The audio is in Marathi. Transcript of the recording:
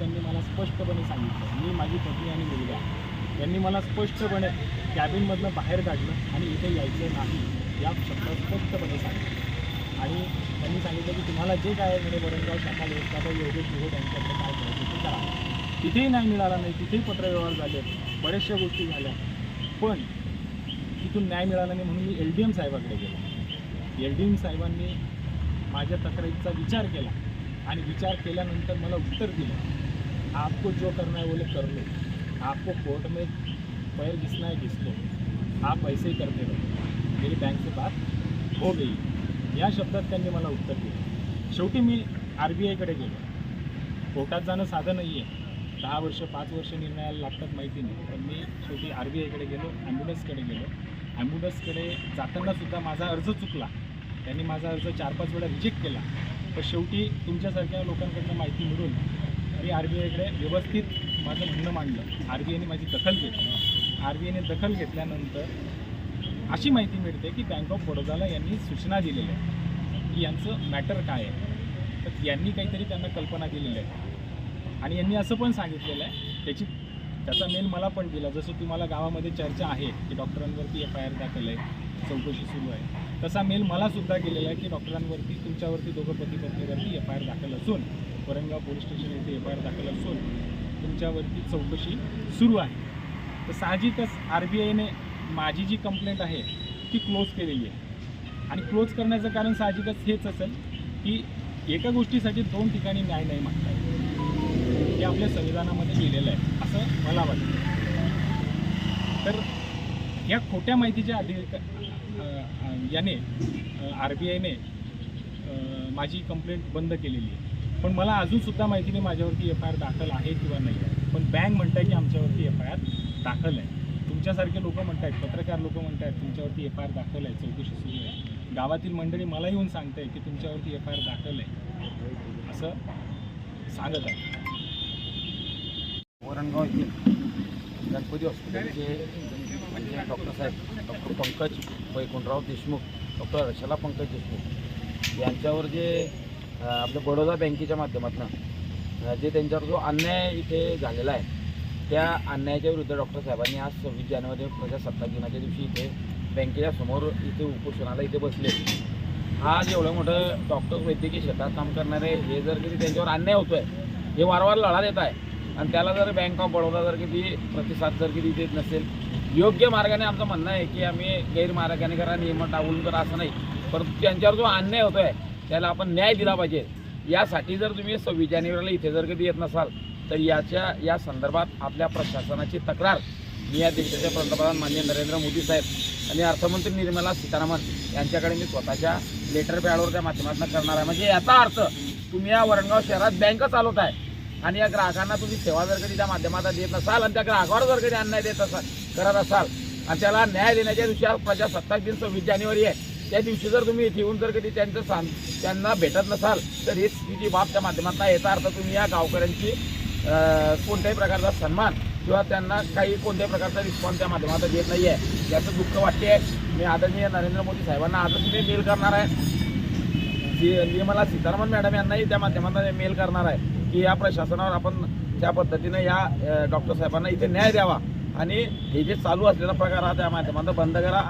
त्यांनी मला स्पष्टपणे सांगितलं. मी माझी पत्नी आणि मुलगा त्यांनी मला स्पष्टपणे कॅबिनमधनं बाहेर काढलं आणि इथे यायचं नाही या शब्दात स्पष्टपणे सांगितलं. आणि त्यांनी सांगितलं की तुम्हाला जे काय म्हणजे वरणगाव शाखा व्यवस्थापक योगेश विरोध यांच्याकडे काय करायचं ते करा. तिथेही नाही मिळाला नाही तिथेही पत्रव्यवहार झाले बऱ्याचशा गोष्टी झाल्या. पण तिथून न्याय मिळाला नाही म्हणून मी एल डी एम साहेबाकडे गेलो. एल डी एम साहेबांनी माझ्या तक्रारीचा विचार केला आणि विचार केल्यानंतर मला उत्तर दिलं. आपको जो करना है वो लोग कर लो। आपको कोर्ट में पैर घिसना है घिस लो। आप ऐसे ही करते रहो। मेरी बँक से बात हो गई। या शब्दात त्यांनी मला उत्तर दिलं। शेवटी मी आर बी आयकडे गेलो। कोर्टात जाणं साधं नाही आहे दहा वर्ष पाच वर्ष निर्णयाला लागतात माहिती नाही. पण मी शेवटी आर बी आयकडे गेलो ॲम्ब्युलन्सकडे गेलो. ॲम्ब्युलन्सकडे जाताना सुद्धा माझा अर्ज चुकला. त्यांनी माझा अर्ज चार पाच वेळा रिजेक्ट केला. पण शेवटी तुमच्यासारख्या लोकांकडनं माहिती मिळून मी आर बी आयकडे व्यवस्थित माझं म्हणणं मांडलं. आर बी आयने माझी दखल घेतली. आर बी आयने दखल घेतल्यानंतर अशी माहिती मिळते की बँक ऑफ बडोदाला यांनी सूचना दिलेल्या आहे की यांचं मॅटर काय आहे. तर यांनी काहीतरी त्यांना कल्पना दिलेल्या आहे आणि यांनी असं पण सांगितलेलं आहे त्याची त्याचा मेल मला पण दिला जसं तुम्हाला गावामध्ये चर्चा आहे की डॉक्टरांवरती एफ आय आर दाखल आहे चौकशी सुरू आहे. तसा मेल मला सुद्धा गेलेला आहे की डॉक्टरांवरती तुमच्यावरती दोघं पती पत्नीवरती एफ आय आर दाखल असून वरणगाव पोलीस स्टेशन येथे एफ आय आर दाखल असून तुमच्यावरती चौकशी सुरू आहे. तर साहजिकच आर बी आयने माझी जी कंप्लेंट आहे ती क्लोज केलेली आहे. आणि क्लोज करण्याचं कारण साहजिकच हेच असेल की एका गोष्टीसाठी दोन ठिकाणी न्याय नाही मागता येत. हे आपल्या संविधानामध्ये लिहिलेलं आहे असं मला वाटतं. तर या खोट्या माहितीच्या आधी याने आर बी आयने माझी कंप्लेंट बंद केलेली आहे. पण मला अजूनसुद्धा माहिती नाही माझ्यावरती एफ आय आर दाखल आहे किंवा नाही आहे. पण बँक म्हणताय की आमच्यावरती एफ आय आर दाखल आहे. तुमच्यासारखे लोक म्हणत आहेत पत्रकार लोक म्हणत आहेत तुमच्यावरती एफ आय आर दाखल आहे चौकशी सुरू आहे. गावातील मंडळी मला येऊन सांगताय की तुमच्यावरती एफ आय आर दाखल आहे. असं सांगत आहे. वरणगाव येथील गणपती हॉस्पिटलचे म्हणजे डॉक्टर साहेब डॉक्टर पंकज वैकुंठराव देशमुख डॉक्टर रशला पंकज देशमुख यांच्यावर जे आपल्या बडोदा बँकेच्या माध्यमातून जे त्यांच्यावर जो अन्याय इथे झालेला आहे त्या अन्यायाच्या विरुद्ध डॉक्टर साहेबांनी आज सव्वीस जानेवारी प्रजासत्ताक दिनाच्या दिवशी इथे बँकेच्या समोर इथे उपोषणाला इथे बसले. हा एवढं मोठं डॉक्टर वैद्यकीय क्षेत्रात काम करणारे हे जर किती त्यांच्यावर अन्याय होतो आहे हे वारंवार लढा देत आहे आणि त्याला जर बँक ऑफ बडोदा जर किती प्रतिसाद जर किती देत नसेल योग्य मार्गाने आमचं म्हणणं आहे की आम्ही गैरमार्गाने करा नियम टाळून करा असं नाही. परंतु त्यांच्यावर जो अन्याय होतो आहे त्याला आपण न्याय दिला पाहिजे. यासाठी जर तुम्ही सव्वीस जानेवारीला इथे जर कधी येत नसाल तर याच्या या संदर्भात आपल्या प्रशासनाची तक्रार मी या देशाचे पंतप्रधान माननीय नरेंद्र मोदी साहेब आणि अर्थमंत्री निर्मला सीतारामन यांच्याकडे मी स्वतःच्या लेटर पॅडवर त्या माध्यमातून करणार आहे. म्हणजे याचा अर्थ तुम्ही या वरणगाव शहरात बँक चालवत आहे आणि या ग्राहकांना तुम्ही सेवा जर कधी त्या माध्यमातून देत नसाल आणि त्या ग्राहकावर जर कधी अन्याय देत असाल करत असाल आणि त्याला न्याय देण्याच्या दिवशी आज प्रजासत्ताक दिन सव्वीस जानेवारी आहे. त्या दिवशी जर तुम्ही इथे येऊन जर कधी त्यांचं सांग त्यांना भेटत नसाल तर ही जी बाब त्या माध्यमातून याचा अर्थ तुम्ही या गावकऱ्यांची कोणत्याही प्रकारचा सन्मान किंवा त्यांना काही कोणत्याही प्रकारचा रिस्पॉन्स त्या माध्यमातून देत नाही आहे याचं दुःख वाटते मी आदरणीय नरेंद्र मोदी साहेबांना आजच मी मेल करणार आहे. जी निर्मला सीतारामन मॅडम यांनाही त्या माध्यमातून मेल करणार आहे की या प्रशासनावर आपण त्या पद्धतीनं या डॉक्टर साहेबांना इथे न्याय द्यावा. आणि हे जे चालू असलेला प्रकार हा त्या माध्यमातून बंद करा.